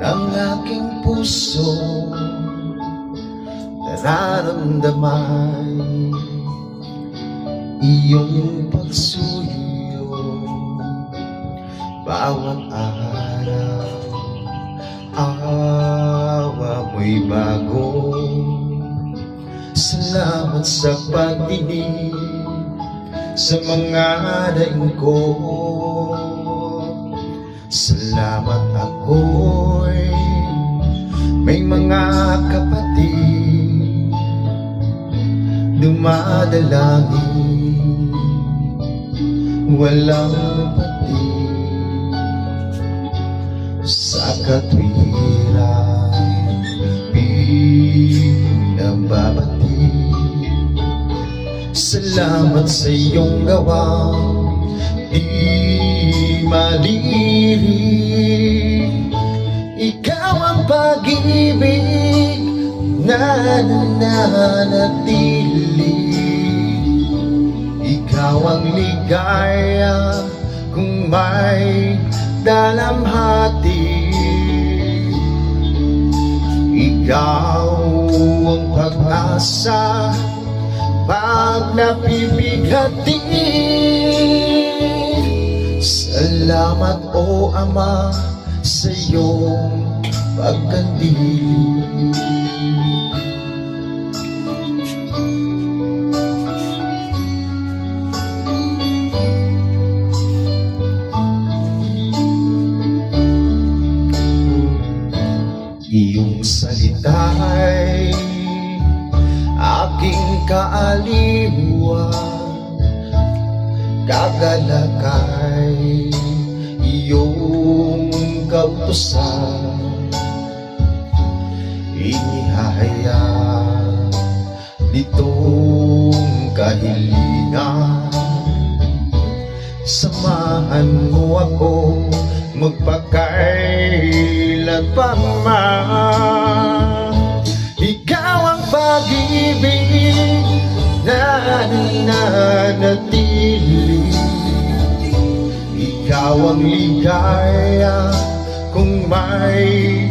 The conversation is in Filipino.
aking puso. Nararamdaman Iyong pagsuyo. Bawat araw Awa mo'y bago. Salamat sa pagdinig Sa mga daing ko Salamat ako'y May mga kapatid. Dumadalangin Walang pati Sa katwiran Pinababati Salamat sa iyong gawa Di maliri Ikaw ang pag-ibig Na nananatili. Ikaw ang ligaya Kung may dalamhati. Ikaw ang pag-asa Pag napibighati Salamat o Ama sa iyong pagkandili Iyong salita'y aking kaaliwan Kagalakay iyong kautusan Inihahaya nitong kahilingan. Samahan mo ako magpakailan pa man. Ikaw ang pag-ibig na nananatili Ikaw ang ligaya kung may